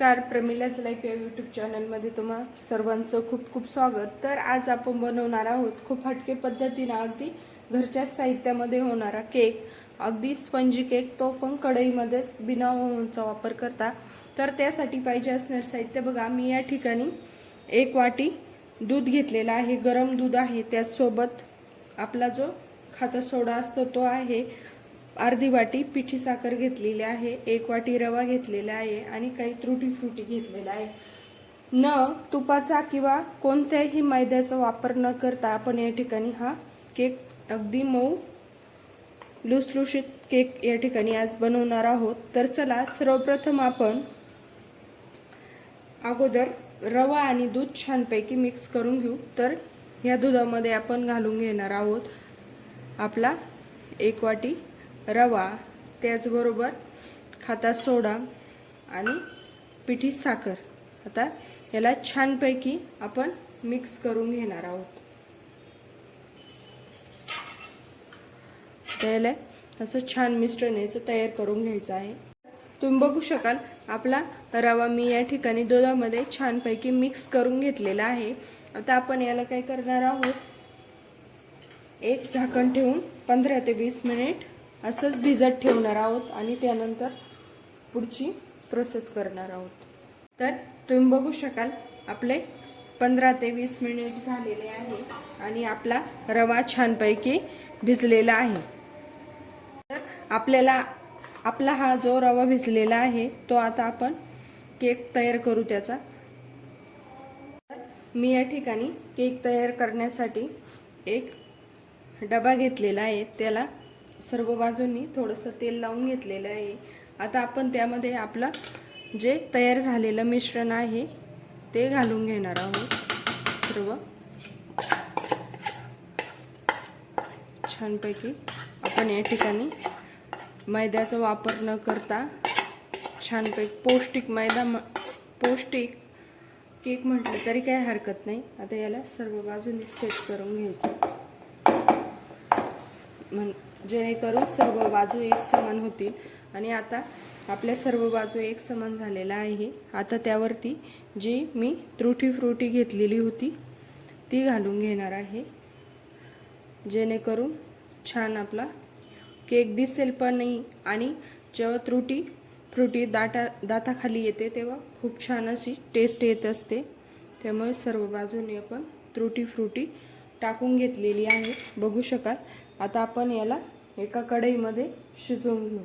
नमस्कार प्रमिलाच लाईफ या यूट्यूब चॅनलमध्ये तुम्हा सर्वांचं खूप खूप स्वागत. तर आज आपण बनवणार आहोत खूप हटके पद्धतीनं अगदी घरच्याच साहित्यामध्ये होणारा केक. अगदी स्पंजी केक तो पण कढईमध्येच बिना ओव्हनचा वापर करता. तर त्यासाठी पाहिजे असणार साहित्य बघा मी या ठिकाणी एक वाटी दूध घेतलेला आहे गरम दूध आहे. त्याचसोबत आपला जो खाता सोडा असतो तो आहे अर्धी वाटी पिठी साखर घेतलेली आहे एक वाटी रवा घेतलेला आहे आणि काही त्रुटी फ्रुटी घेतलेला आहे न तुपाचा किंवा कोणत्याही मैद्याचा वापर न करता आपण या ठिकाणी हा केक अगदी मऊ लुसलुशीत केक या ठिकाणी आज बनवणार आहोत. तर चला सर्वप्रथम आपण अगोदर रवा आणि दूध छानपैकी मिक्स करून घेऊ. तर ह्या दुधामध्ये आपण घालून घेणार आहोत आपला एक वाटी रवा त्याचबरोबर खाता सोडा आणि पिठी साखर. आता याला छानपैकी आपण मिक्स करून घेणार आहोत. त्याला असं छान मिश्रण याचं तयार करून घ्यायचं आहे. तुम्ही बघू शकाल आपला रवा मी या ठिकाणी दुधामध्ये छानपैकी मिक्स करून घेतलेला आहे. आता आपण याला काय करणार आहोत? एक झाकण ठेवून पंधरा ते वीस मिनिट असंच भिजत ठेवणार आहोत आणि त्यानंतर पुढची प्रोसेस करणार आहोत. तर तुम्ही बघू शकाल आपले पंधरा ते वीस मिनिट झालेले आहे आणि आपला रवा छानपैकी भिजलेला आहे. तर आपल्याला आपला हा जो रवा भिजलेला आहे तो आता आपण केक तयार करू त्याचा. मी या ठिकाणी केक तयार करण्यासाठी एक डबा घेतलेला आहे त्याला सर्व बाजूंनी थोडंसं तेल लावून घेतलेलं आहे. आता आपण त्यामध्ये आपलं जे तयार झालेलं मिश्रण आहे ते घालून घेणार आहोत. सर्व. छानपैकी आपण या ठिकाणी मैद्याचा वापर न करता छानपैकी पौष्टिक मैदा म पौष्टिक केक म्हटलं तरी काही हरकत नाही. आता याला सर्व बाजूने सेट करून घ्यायचं. म्हण जेणेकरून सर्व बाजू एक समान होतील. आणि आता आपल्या सर्व बाजू एक समान झालेला आहे. आता त्यावरती जी मी त्रुटी फ्रुटी घेतलेली होती ती घालून घेणार आहे. जेणेकरून छान आपला केक दिसेल पण नाही आणि जेव्हा त्रुटी फ्रुटी दाटा दाताखाली येते तेव्हा खूप छान अशी टेस्ट येत असते. त्यामुळे सर्व बाजूने आपण त्रुटी फ्रुटी टाकून घेतलेली आहे. बघू शकाल. आता आपण याला एका कढईमध्ये शिजवून घेऊ.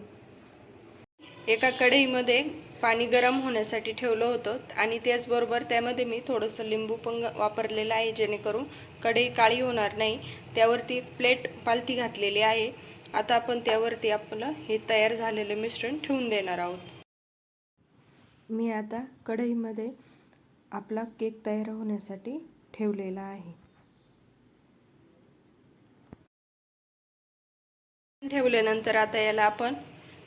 एका कढईमध्ये पाणी गरम होण्यासाठी ठेवलं होतं आणि त्याचबरोबर त्यामध्ये मी थोडंसं लिंबू पण वापरलेलं आहे जेणेकरून कढई काळी होणार नाही. त्यावरती प्लेट पालथी घातलेली आहे. आता आपण त्यावरती आपलं हे तयार झालेलं मिश्रण ठेवून देणार आहोत. मी आता कढईमध्ये आपला केक तयार होण्यासाठी ठेवलेला आहे. ठेवल्यानंतर आता याला आपण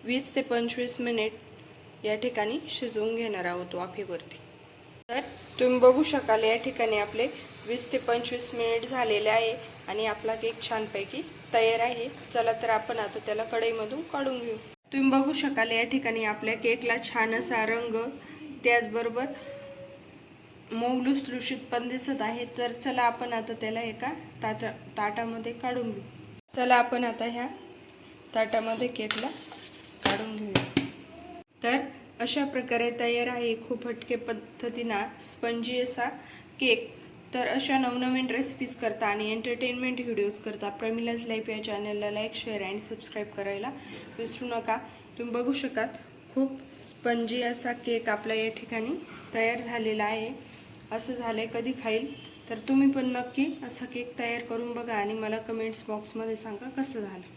वीस ते पंचवीस मिनिट या ठिकाणी शिजवून घेणार आहोत वाफेवरती. तर तुम्ही बघू शकाल या ठिकाणी आपले वीस ते पंचवीस मिनिट झालेले आहे आणि आपला केक छानपैकी तयार आहे. चला तर आपण आता त्याला कढईमधून काढून घेऊ. तुम्ही बघू शकाल या ठिकाणी आपल्या केकला छान असा रंग त्याचबरोबर मऊ लुसलुशीत पण दिसत आहे. तर चला आपण आता त्याला एका ताटा ताटामध्ये काढून घेऊ. चला आपण आता ह्या ताटामध्ये केकला काढून घेऊया. तर अशा प्रकारे तयार आहे खूप हटके पद्धतीनं स्पंजी असा केक. तर अशा नवनवीन रेसिपीज करता आणि एंटरटेनमेंट व्हिडिओज करता प्रमिलाज लाईफ या चॅनलला लाईक शेअर आणि सबस्क्राईब करायला विसरू नका. तुम्ही बघू शकाल खूप स्पंजी असा केक आपला या ठिकाणी तयार झालेला आहे. असं झालं आहे कधी खाईल? तर तुम्ही पण नक्की असा केक तयार करून बघा आणि मला कमेंट्स बॉक्समध्ये सांगा कसं झालं.